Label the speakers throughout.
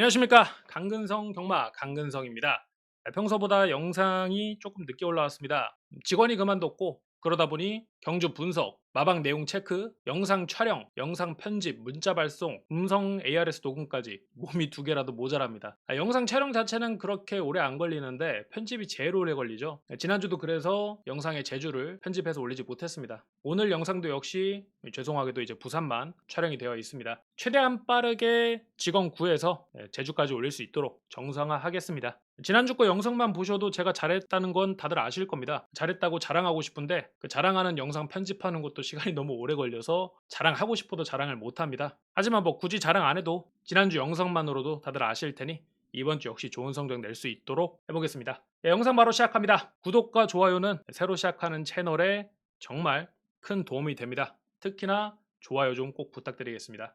Speaker 1: 안녕하십니까. 강근성 경마 강근성입니다. 평소보다 영상이 조금 늦게 올라왔습니다. 직원이 그만뒀고 그러다 보니 경주 분석, 마방 내용 체크, 영상 촬영, 영상 편집, 문자 발송, 음성 ARS 녹음까지 몸이 두 개라도 모자랍니다. 아, 영상 촬영 자체는 그렇게 오래 안 걸리는데 편집이 제일 오래 걸리죠. 지난주도 그래서 영상의 제주를 편집해서 올리지 못했습니다. 오늘 영상도 역시 죄송하게도 이제 부산만 촬영이 되어 있습니다. 최대한 빠르게 직원 구해서 제주까지 올릴 수 있도록 정상화하겠습니다. 지난주 거 영상만 보셔도 제가 잘했다는 건 다들 아실 겁니다. 잘했다고 자랑하고 싶은데 그 자랑하는 영상 편집하는 것도 시간이 너무 오래 걸려서 자랑하고 싶어도 자랑을 못합니다. 하지만 뭐 굳이 자랑 안 해도 지난주 영상만으로도 다들 아실 테니 이번 주 역시 좋은 성적 낼 수 있도록 해보겠습니다. 네, 영상 바로 시작합니다. 구독과 좋아요는 새로 시작하는 채널에 정말 큰 도움이 됩니다. 특히나 좋아요 좀 꼭 부탁드리겠습니다.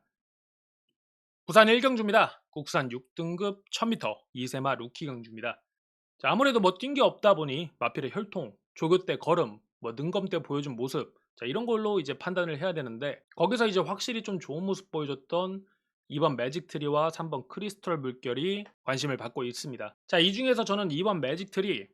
Speaker 1: 부산 1경주입니다. 국산 6등급 1000m 2세마 루키 경주입니다. 자, 아무래도 뭐 뛴 게 없다 보니 마필의 혈통, 조교 때 걸음, 뭐 능검 때 보여준 모습 자, 이런 걸로 이제 판단을 해야 되는데 거기서 이제 확실히 좀 좋은 모습 보여줬던 2번 매직트리와 3번 크리스털 물결이 관심을 받고 있습니다. 자, 이 중에서 저는 2번 매직트리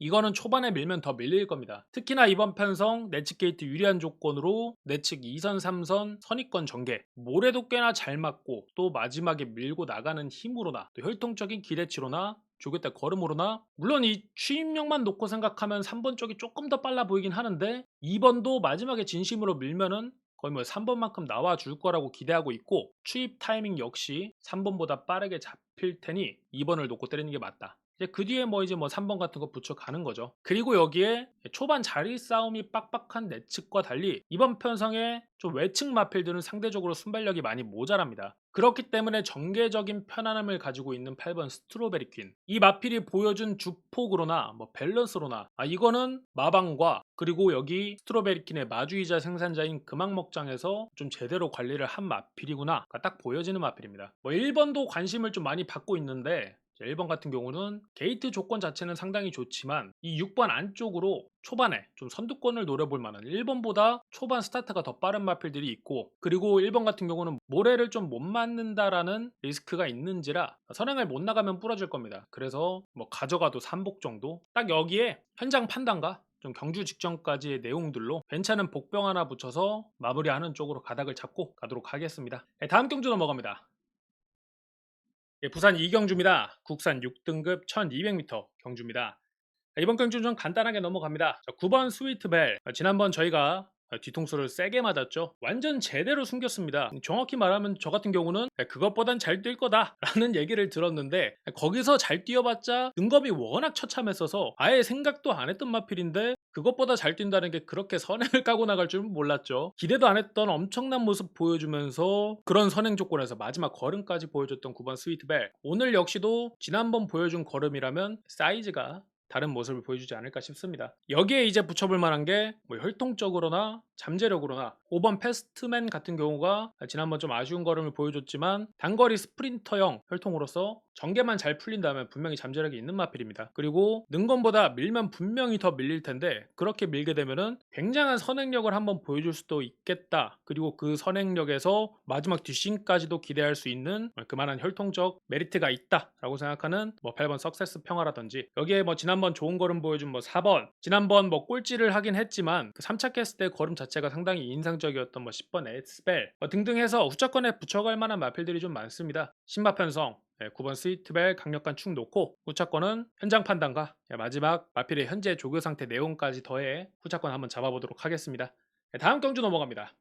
Speaker 1: 이거는 초반에 밀면 더 밀릴 겁니다. 특히나 이번 편성 내측 게이트 유리한 조건으로 내측 2선 3선 선입권 전개 모래도 꽤나 잘 맞고 또 마지막에 밀고 나가는 힘으로나 또 혈통적인 기대치로나 때 걸음으로나 물론 이 취임력만 놓고 생각하면 3번 쪽이 조금 더 빨라 보이긴 하는데 2번도 마지막에 진심으로 밀면은 거의 뭐 3번만큼 나와 줄 거라고 기대하고 있고 추입 타이밍 역시 3번보다 빠르게 잡힐 테니 2번을 놓고 때리는 게 맞다. 이제 그 뒤에 뭐 이제 뭐 3번 같은 거 붙여 가는 거죠. 그리고 여기에 초반 자리 싸움이 빡빡한 내측과 달리 이번 편성에 좀 외측 마필들은 상대적으로 순발력이 많이 모자랍니다. 그렇기 때문에 정계적인 편안함을 가지고 있는 8번 스트로베리 퀸. 이 마필이 보여준 주폭으로나 뭐 밸런스로나 아 이거는 마방과 그리고 여기 스트로베리 퀸의 마주이자 생산자인 금왕먹장에서 좀 제대로 관리를 한 마필이구나 딱 보여지는 마필입니다. 뭐 1번도 관심을 좀 많이 받고 있는데 1번 같은 경우는 게이트 조건 자체는 상당히 좋지만 이 6번 안쪽으로 초반에 좀 선두권을 노려볼 만한 1번보다 초반 스타트가 더 빠른 마필들이 있고 그리고 1번 같은 경우는 모래를 좀 못 맞는다라는 리스크가 있는지라 선행을 못 나가면 부러질 겁니다. 그래서 뭐 가져가도 3복 정도 딱 여기에 현장 판단과 좀 경주 직전까지의 내용들로 괜찮은 복병 하나 붙여서 마무리하는 쪽으로 가닥을 잡고 가도록 하겠습니다. 네, 다음 경주 넘어갑니다. 예, 부산 이경주입니다. 국산 6등급 1200m 경주입니다. 이번 경주 좀 간단하게 넘어갑니다. 9번 스위트벨. 지난번 저희가 뒤통수를 세게 맞았죠. 완전 제대로 숨겼습니다. 정확히 말하면 저 같은 경우는 그것보단 잘 뛸 거다 라는 얘기를 들었는데 거기서 잘 뛰어봤자 등급이 워낙 처참했어서 아예 생각도 안 했던 마필인데 그것보다 잘 뛴다는 게 그렇게 선행을 까고 나갈 줄은 몰랐죠. 기대도 안 했던 엄청난 모습 보여주면서 그런 선행 조건에서 마지막 걸음까지 보여줬던 9번 스위트벨. 오늘 역시도 지난번 보여준 걸음이라면 사이즈가 다른 모습을 보여주지 않을까 싶습니다. 여기에 이제 붙여볼 만한 게 뭐 혈통적으로나 잠재력으로나 5번 패스트맨 같은 경우가 지난번 좀 아쉬운 걸음을 보여줬지만 단거리 스프린터형 혈통으로서 전개만 잘 풀린다면 분명히 잠재력이 있는 마필입니다. 그리고 능건보다 밀면 분명히 더 밀릴 텐데 그렇게 밀게 되면은 굉장한 선행력을 한번 보여줄 수도 있겠다. 그리고 그 선행력에서 마지막 뒷심까지도 기대할 수 있는 그만한 혈통적 메리트가 있다라고 생각하는 뭐 8번 석세스 평화라든지 여기에 뭐 지난 번 좋은 걸음 보여준 뭐 4번 지난번 뭐 꼴찌를 하긴 했지만 그 3차 했을 때 걸음 자체가 상당히 인상적이었던 뭐 10번 에스벨 뭐 등등 해서 후차권에 붙여갈 만한 마필들이 좀 많습니다. 신마 편성 9번 스위트벨 강력한 축 놓고 후차권은 현장 판단과 마지막 마필의 현재 조교 상태 내용까지 더해 후차권 한번 잡아보도록 하겠습니다. 다음 경주 넘어갑니다.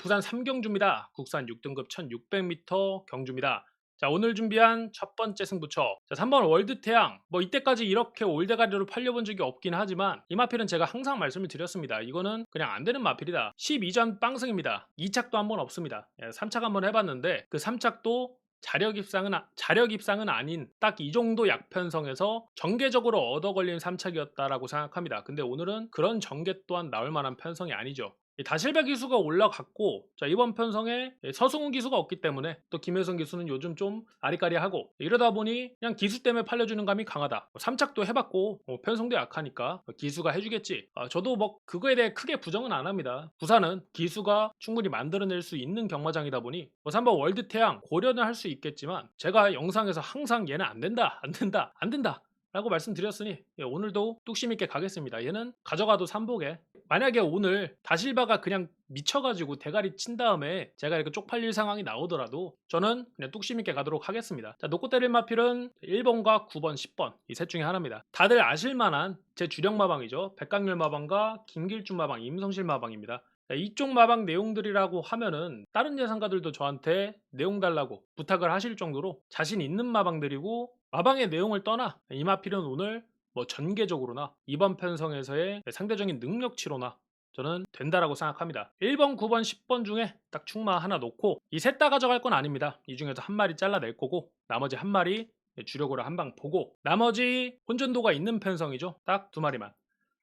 Speaker 1: 부산 3경주입니다. 국산 6등급 1600m 경주입니다. 자 오늘 준비한 첫 번째 승부처. 자 3번 월드태양. 뭐 이때까지 이렇게 올대가리로 팔려본 적이 없긴 하지만 이 마필은 제가 항상 말씀을 드렸습니다. 이거는 그냥 안 되는 마필이다. 12전 빵승입니다. 2착도 한 번 없습니다. 3착 한 번 해봤는데 그 3착도 자력 입상은 아, 자력 입상은 아닌 딱 이 정도 약편성에서 전개적으로 얻어 걸린 3착이었다라고 생각합니다. 근데 오늘은 그런 전개 또한 나올 만한 편성이 아니죠. 이 다실배 기수가 올라갔고 자 이번 편성에 서승훈 기수가 없기 때문에 또 김혜성 기수는 요즘 좀 아리까리하고 이러다 보니 그냥 기수 때문에 팔려주는 감이 강하다. 뭐 삼착도 해봤고 뭐 편성도 약하니까 기수가 해주겠지. 아, 저도 뭐 그거에 대해 크게 부정은 안 합니다. 부산은 기수가 충분히 만들어낼 수 있는 경마장이다 보니 뭐 3번 월드 태양 고려는 할 수 있겠지만 제가 영상에서 항상 얘는 안 된다, 안 된다, 안 된다. 라고 말씀드렸으니 예, 오늘도 뚝심 있게 가겠습니다. 얘는 가져가도 삼복에 만약에 오늘 다실바가 그냥 미쳐가지고 대가리 친 다음에 제가 이렇게 쪽팔릴 상황이 나오더라도 저는 그냥 뚝심 있게 가도록 하겠습니다. 자, 놓고 때릴 마필은 1번과 9번, 10번 이 셋 중에 하나입니다. 다들 아실만한 제 주력 마방이죠. 백강렬 마방과 김길준 마방, 임성실 마방입니다. 자, 이쪽 마방 내용들이라고 하면은 다른 예상가들도 저한테 내용 달라고 부탁을 하실 정도로 자신 있는 마방들이고 마방의 내용을 떠나 이마필은 오늘 뭐 전개적으로나 이번 편성에서의 상대적인 능력치로나 저는 된다라고 생각합니다. 1번, 9번, 10번 중에 딱 충마 하나 놓고 이 셋 다 가져갈 건 아닙니다. 이 중에서 한 마리 잘라낼 거고 나머지 한 마리 주력으로 한 방 보고 나머지 혼전도가 있는 편성이죠. 딱 두 마리만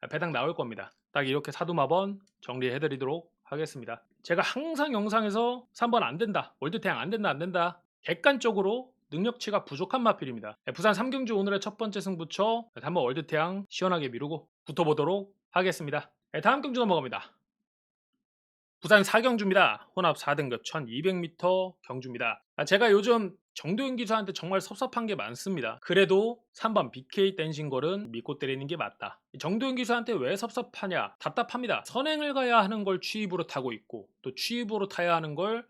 Speaker 1: 배당 나올 겁니다. 딱 이렇게 사두마번 정리해드리도록 하겠습니다. 제가 항상 영상에서 3번 안 된다, 월드태양 안 된다, 안 된다 객관적으로 능력치가 부족한 마필입니다. 부산 3경주 오늘의 첫 번째 승부처 한번 월드태양 시원하게 미루고 붙어보도록 하겠습니다. 네, 다음 경주 넘어갑니다. 부산 4경주입니다. 혼합 4등급 1200m 경주입니다. 아, 제가 요즘 정도윤 기사한테 정말 섭섭한 게 많습니다. 그래도 3번 BK 댄싱걸은 믿고 때리는 게 맞다. 정도윤 기사한테 왜 섭섭하냐? 답답합니다. 선행을 가야 하는 걸 취입으로 타고 있고 또 취입으로 타야 하는 걸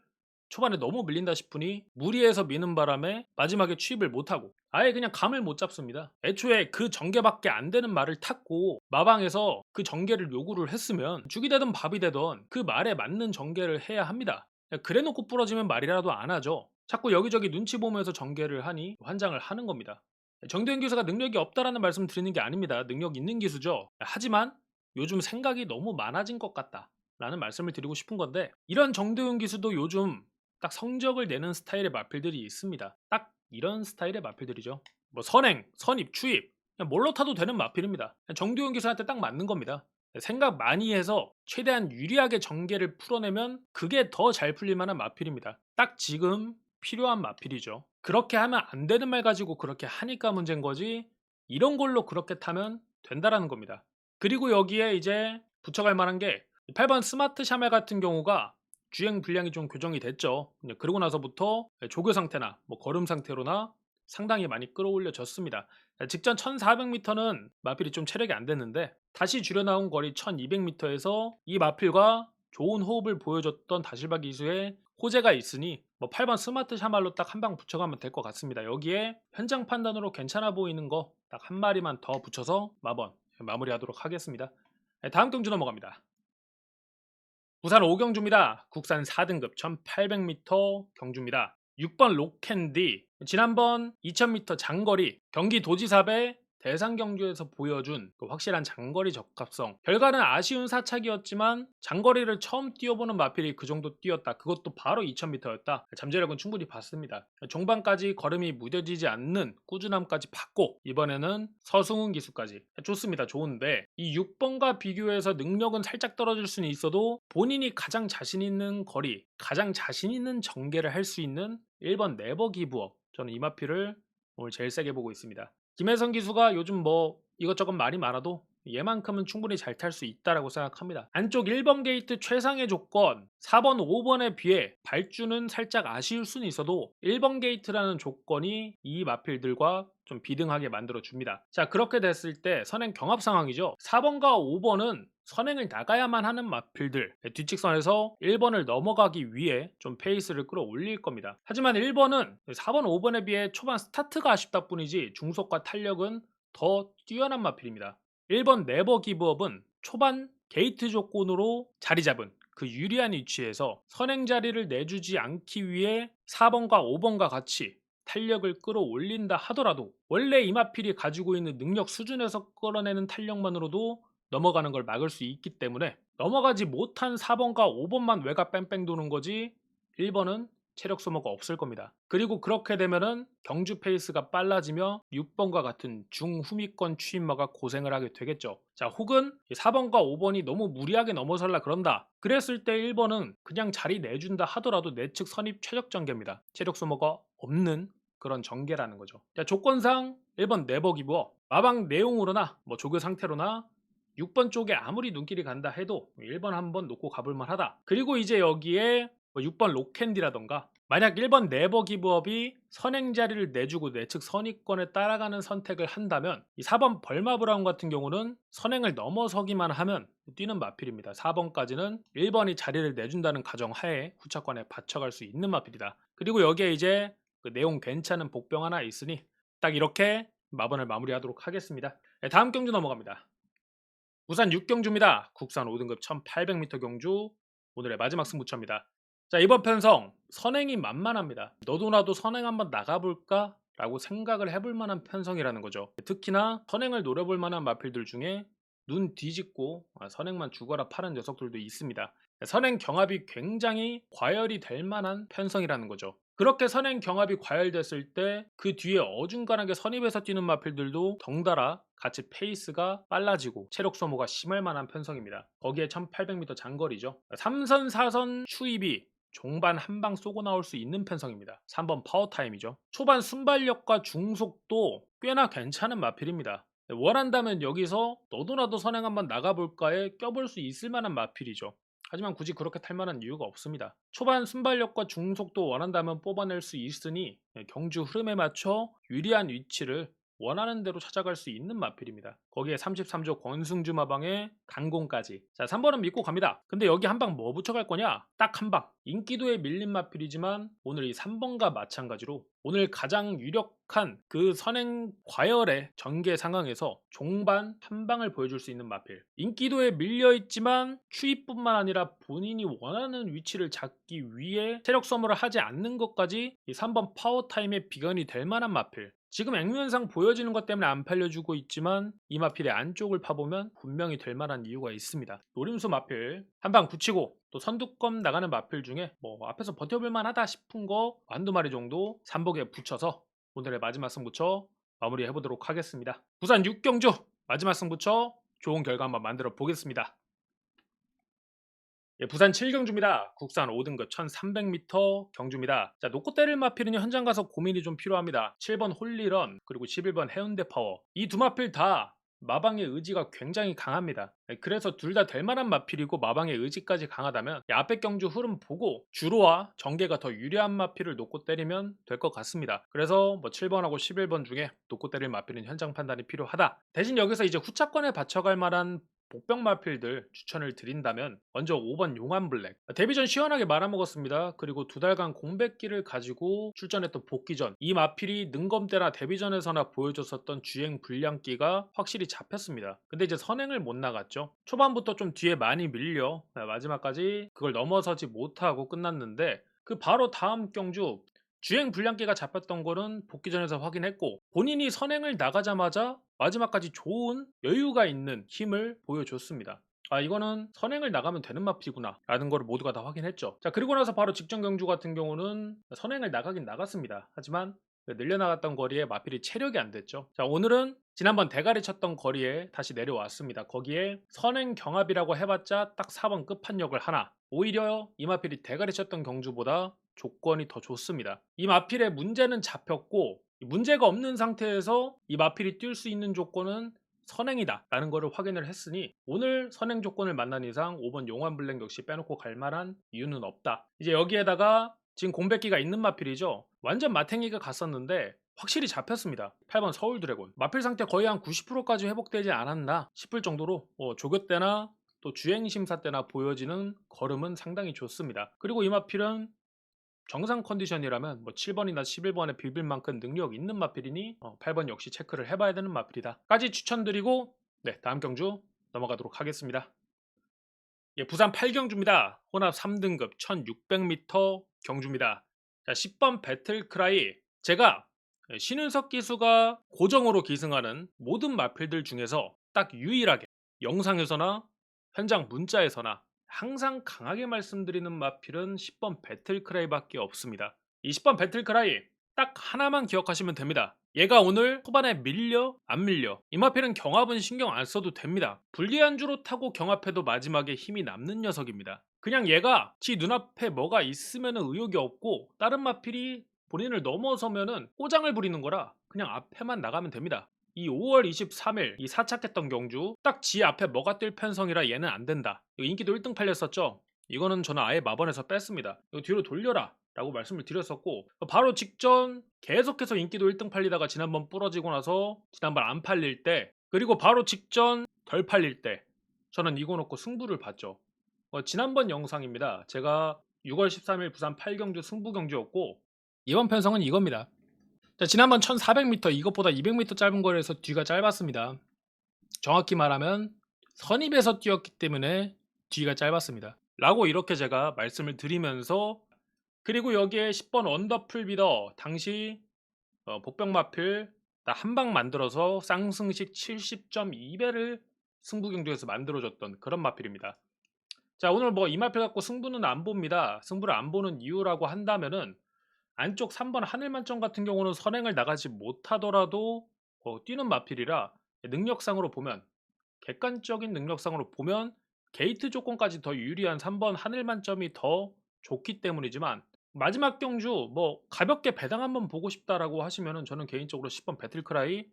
Speaker 1: 초반에 너무 밀린다 싶으니 무리해서 미는 바람에 마지막에 취입을 못하고 아예 그냥 감을 못 잡습니다. 애초에 그 전개밖에 안 되는 말을 탔고 마방에서 그 전개를 요구를 했으면 죽이 되든 밥이 되든 그 말에 맞는 전개를 해야 합니다. 그래놓고 부러지면 말이라도 안 하죠. 자꾸 여기저기 눈치 보면서 전개를 하니 환장을 하는 겁니다. 정대현 기수가 능력이 없다라는 말씀 드리는 게 아닙니다. 능력 있는 기수죠. 하지만 요즘 생각이 너무 많아진 것 같다. 라는 말씀을 드리고 싶은 건데 이런 정대훈 기수도 요즘 딱 성적을 내는 스타일의 마필들이 있습니다. 딱 이런 스타일의 마필들이죠. 뭐 선행, 선입, 추입 그냥 뭘로 타도 되는 마필입니다. 정두현 기사한테 딱 맞는 겁니다. 생각 많이 해서 최대한 유리하게 전개를 풀어내면 그게 더 잘 풀릴 만한 마필입니다. 딱 지금 필요한 마필이죠. 그렇게 하면 안 되는 말 가지고 그렇게 하니까 문제인 거지 이런 걸로 그렇게 타면 된다라는 겁니다. 그리고 여기에 이제 붙여갈 만한 게 8번 스마트 샤멜 같은 경우가 주행 분량이 좀 교정이 됐죠. 그러고 나서부터 조교 상태나 뭐 걸음 상태로나 상당히 많이 끌어올려졌습니다. 직전 1400m는 마필이 좀 체력이 안 됐는데 다시 줄여 나온 거리 1200m에서 이 마필과 좋은 호흡을 보여줬던 다실바 기수의 호재가 있으니 뭐 8번 스마트 샤말로 딱 한 방 붙여가면 될 것 같습니다. 여기에 현장 판단으로 괜찮아 보이는 거 딱 한 마리만 더 붙여서 마번 마무리하도록 하겠습니다. 다음 경주 넘어갑니다. 부산 5경주입니다. 국산 4등급 1800m 경주입니다. 6번 로캔디 지난번 2000m 장거리 경기 도지사배 대상 경주에서 보여준 그 확실한 장거리 적합성. 결과는 아쉬운 사착이었지만 장거리를 처음 뛰어보는 마필이 그 정도 뛰었다. 그것도 바로 2000m였다. 잠재력은 충분히 봤습니다. 종반까지 걸음이 무뎌지지 않는 꾸준함까지 봤고 이번에는 서승훈 기수까지. 좋습니다. 좋은데 이 6번과 비교해서 능력은 살짝 떨어질 수는 있어도 본인이 가장 자신 있는 거리 가장 자신 있는 전개를 할 수 있는 1번 네버 기브업. 저는 이 마필을 오늘 제일 세게 보고 있습니다 김혜성 기수가 요즘 뭐 이것저것 말이 많아도 얘만큼은 충분히 잘 탈 수 있다라고 생각합니다. 안쪽 1번 게이트 최상의 조건 4번, 5번에 비해 발주는 살짝 아쉬울 수는 있어도 1번 게이트라는 조건이 이 마필들과 좀 비등하게 만들어 줍니다. 자 그렇게 됐을 때 선행 경합 상황이죠. 4번과 5번은 선행을 나가야만 하는 마필들 뒷직선에서 1번을 넘어가기 위해 좀 페이스를 끌어올릴 겁니다. 하지만 1번은 4번, 5번에 비해 초반 스타트가 아쉽다 뿐이지 중속과 탄력은 더 뛰어난 마필입니다. 1번 네버 기브업은 초반 게이트 조건으로 자리 잡은 그 유리한 위치에서 선행 자리를 내주지 않기 위해 4번과 5번과 같이 탄력을 끌어올린다 하더라도 원래 이마필이 가지고 있는 능력 수준에서 끌어내는 탄력만으로도 넘어가는 걸 막을 수 있기 때문에 넘어가지 못한 4번과 5번만 외곽 뺑뺑 도는 거지 1번은 체력 소모가 없을 겁니다. 그리고 그렇게 되면은 경주 페이스가 빨라지며 6번과 같은 중후미권 추임마가 고생을 하게 되겠죠. 자, 혹은 4번과 5번이 너무 무리하게 넘어설라 그런다. 그랬을 때 1번은 그냥 자리 내준다 하더라도 내측 선입 최적 전개입니다. 체력 소모가 없는 그런 전개라는 거죠. 자, 조건상 1번 네버 기부어 마방 내용으로나 뭐 조교 상태로나 6번 쪽에 아무리 눈길이 간다 해도 1번 한번 놓고 가볼 만하다. 그리고 이제 여기에 뭐 6번 로캔디라던가 만약 1번 네버 기브업이 선행 자리를 내주고 내측 선입권에 따라가는 선택을 한다면 이 4번 벌마 브라운 같은 경우는 선행을 넘어서기만 하면 뛰는 마필입니다. 4번까지는 1번이 자리를 내준다는 가정하에 후차권에 받쳐갈 수 있는 마필이다. 그리고 여기에 이제 그 내용 괜찮은 복병 하나 있으니 딱 이렇게 마번을 마무리하도록 하겠습니다. 네, 다음 경주 넘어갑니다. 부산 6경주입니다. 국산 5등급 1800m 경주 오늘의 마지막 승부처입니다. 자 이번 편성 선행이 만만합니다. 너도 나도 선행 한번 나가볼까? 라고 생각을 해볼 만한 편성이라는 거죠. 특히나 선행을 노려볼 만한 마필들 중에 눈 뒤집고 아, 선행만 죽어라 파는 녀석들도 있습니다. 선행 경합이 굉장히 과열이 될 만한 편성이라는 거죠. 그렇게 선행 경합이 과열됐을 때 그 뒤에 어중간하게 선입해서 뛰는 마필들도 덩달아 같이 페이스가 빨라지고 체력 소모가 심할 만한 편성입니다. 거기에 1800m 장거리죠. 3선, 4선 추입이 종반 한 방 쏘고 나올 수 있는 편성입니다. 3번 파워타임이죠. 초반 순발력과 중속도 꽤나 괜찮은 마필입니다. 원한다면 여기서 너도 나도 선행 한번 나가볼까에 껴볼 수 있을 만한 마필이죠. 하지만 굳이 그렇게 탈 만한 이유가 없습니다. 초반 순발력과 중속도 원한다면 뽑아낼 수 있으니 경주 흐름에 맞춰 유리한 위치를 원하는 대로 찾아갈 수 있는 마필입니다. 거기에 33조 권승주 마방에 강공까지. 자, 3번은 믿고 갑니다. 근데 여기 한 방 뭐 붙여갈 거냐? 딱 한 방. 인기도에 밀린 마필이지만 오늘 이 3번과 마찬가지로 오늘 가장 유력한 그 선행 과열의 전개 상황에서 종반 한 방을 보여줄 수 있는 마필. 인기도에 밀려 있지만 추위뿐만 아니라 본인이 원하는 위치를 잡기 위해 체력 소모를 하지 않는 것까지 이 3번 파워타임의 비견이 될 만한 마필. 지금 액면상 보여지는 것 때문에 안 팔려주고 있지만 이 마필의 안쪽을 파보면 분명히 될 만한 이유가 있습니다. 노림수 마필 한방 붙이고 또 선두권 나가는 마필 중에 뭐 앞에서 버텨볼 만하다 싶은 거 한두 마리 정도 삼복에 붙여서 오늘의 마지막 승부처 마무리해 보도록 하겠습니다. 부산 6경주 마지막 승부처 좋은 결과 한번 만들어 보겠습니다. 예, 부산 7경주입니다. 국산 5등급 1300m 경주입니다. 자, 때릴 마필은 현장 가서 고민이 좀 필요합니다. 7번 홀리런 그리고 11번 해운대 파워 이 두 마필 다 마방의 의지가 굉장히 강합니다. 예, 그래서 둘 다 될 만한 마필이고 마방의 의지까지 강하다면 이 앞에 경주 흐름 보고 주로와 전개가 더 유리한 마필을 놓고 때리면 될 것 같습니다. 그래서 뭐 7번하고 11번 중에 놓고 때릴 마필은 현장 판단이 필요하다. 대신 여기서 이제 후차권에 받쳐갈 만한 복병 마필들 추천을 드린다면 먼저 5번 용암 블랙. 데뷔 전 시원하게 말아먹었습니다. 그리고 두 달간 공백기를 가지고 출전했던 복귀 전. 이 마필이 능검 때나 데뷔 전에서나 보여줬었던 주행 불량기가 확실히 잡혔습니다. 근데 이제 선행을 못 나갔죠. 초반부터 좀 뒤에 많이 밀려. 마지막까지 그걸 넘어서지 못하고 끝났는데 그 바로 다음 경주 주행 불량기가 잡혔던 거는 복귀 전에서 확인했고 본인이 선행을 나가자마자 마지막까지 좋은 여유가 있는 힘을 보여줬습니다. 아 이거는 선행을 나가면 되는 마피구나 라는 걸 모두가 다 확인했죠. 자 그리고 나서 바로 직전 경주 같은 경우는 선행을 나가긴 나갔습니다. 하지만 늘려나갔던 거리에 마필이 체력이 안 됐죠. 자 오늘은 지난번 대가리 쳤던 거리에 다시 내려왔습니다. 거기에 선행 경합이라고 해봤자 딱 4번 끝판력을 하나 오히려 이 마필이 대가리 쳤던 경주보다 조건이 더 좋습니다. 이 마필의 문제는 잡혔고 문제가 없는 상태에서 이 마필이 뛸 수 있는 조건은 선행이다 라는 것을 확인을 했으니 오늘 선행 조건을 만난 이상 5번 용환 블랙 역시 빼놓고 갈 만한 이유는 없다. 이제 여기에다가 지금 공백기가 있는 마필이죠. 완전 마탱이가 갔었는데 확실히 잡혔습니다. 8번 서울 드래곤. 마필 상태 거의 한 90%까지 회복되지 않았나 싶을 정도로 어, 조교 때나 또 주행 심사 때나 보여지는 걸음은 상당히 좋습니다. 그리고 이 마필은 정상 컨디션이라면 뭐 7번이나 11번에 비빌 만큼 능력 있는 마필이니 어, 8번 역시 체크를 해봐야 되는 마필이다. 까지 추천드리고 네 다음 경주 넘어가도록 하겠습니다. 예, 부산 8경주입니다. 혼합 3등급 1600m 경주입니다. 자, 10번 배틀크라이 제가 신은석 기수가 고정으로 기승하는 모든 마필들 중에서 딱 유일하게 영상에서나 현장 문자에서나 항상 강하게 말씀드리는 마필은 10번 배틀크라이밖에 없습니다. 이 10번 배틀크라이 딱 하나만 기억하시면 됩니다. 얘가 오늘 후반에 밀려 안 밀려 이 마필은 경합은 신경 안 써도 됩니다. 불리한 주로 타고 경합해도 마지막에 힘이 남는 녀석입니다. 그냥 얘가 지 눈앞에 뭐가 있으면 의욕이 없고 다른 마필이 본인을 넘어서면은 꼬장을 부리는 거라 그냥 앞에만 나가면 됩니다. 이 5월 23일 이 사착했던 경주 딱 지 앞에 뭐가 뜰 편성이라 얘는 안 된다. 인기도 1등 팔렸었죠. 이거는 저는 아예 마번에서 뺐습니다. 이거 뒤로 돌려라. 라고 말씀을 드렸었고 바로 직전 계속해서 인기도 1등 팔리다가 지난번 부러지고 나서 지난번 안 팔릴 때 그리고 바로 직전 덜 팔릴 때 저는 이거 놓고 승부를 봤죠. 어, 지난번 영상입니다. 제가 6월 13일 부산 8경주 승부 경주였고 이번 편성은 이겁니다. 자, 지난번 1400m 이것보다 200m 짧은 거리에서 뒤가 짧았습니다. 정확히 말하면 선입에서 뛰었기 때문에 뒤가 짧았습니다. 라고 이렇게 제가 말씀을 드리면서 그리고 여기에 10번 언더풀 비더 당시 어, 복병마필 한방 만들어서 쌍승식 70.2배를 승부 경주에서 만들어줬던 그런 마필입니다. 자 오늘 뭐 이 마필 갖고 승부는 안 봅니다. 승부를 안 보는 이유라고 한다면은 안쪽 3번 하늘만점 같은 경우는 선행을 나가지 못하더라도 어, 뛰는 마필이라 능력상으로 보면 객관적인 능력상으로 보면 게이트 조건까지 더 유리한 3번 하늘만점이 더 좋기 때문이지만 마지막 경주 뭐 가볍게 배당 한번 보고 싶다라고 하시면은 저는 개인적으로 10번 배틀크라이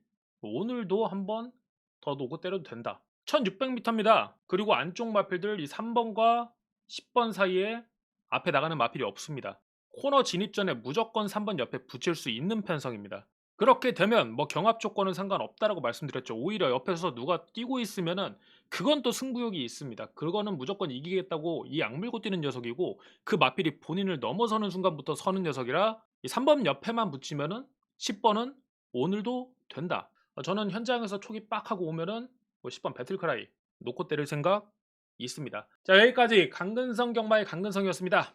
Speaker 1: 오늘도 한번 더 노고 때려도 된다. 1600m입니다. 그리고 안쪽 마필들 이 3번과 10번 사이에 앞에 나가는 마필이 없습니다. 코너 진입 전에 무조건 3번 옆에 붙일 수 있는 편성입니다. 그렇게 되면 뭐 경합 조건은 상관없다라고 말씀드렸죠. 오히려 옆에서 누가 뛰고 있으면은 그건 또 승부욕이 있습니다. 그거는 무조건 이기겠다고 이 악물고 뛰는 녀석이고 그 마필이 본인을 넘어서는 순간부터 서는 녀석이라 이 3번 옆에만 붙이면은 10번은 오늘도 된다. 어, 저는 현장에서 초기 빡 하고 오면은 뭐 10번 배틀크라이 놓고 때릴 생각 있습니다. 자 여기까지 강근성 경마의 강근성이었습니다.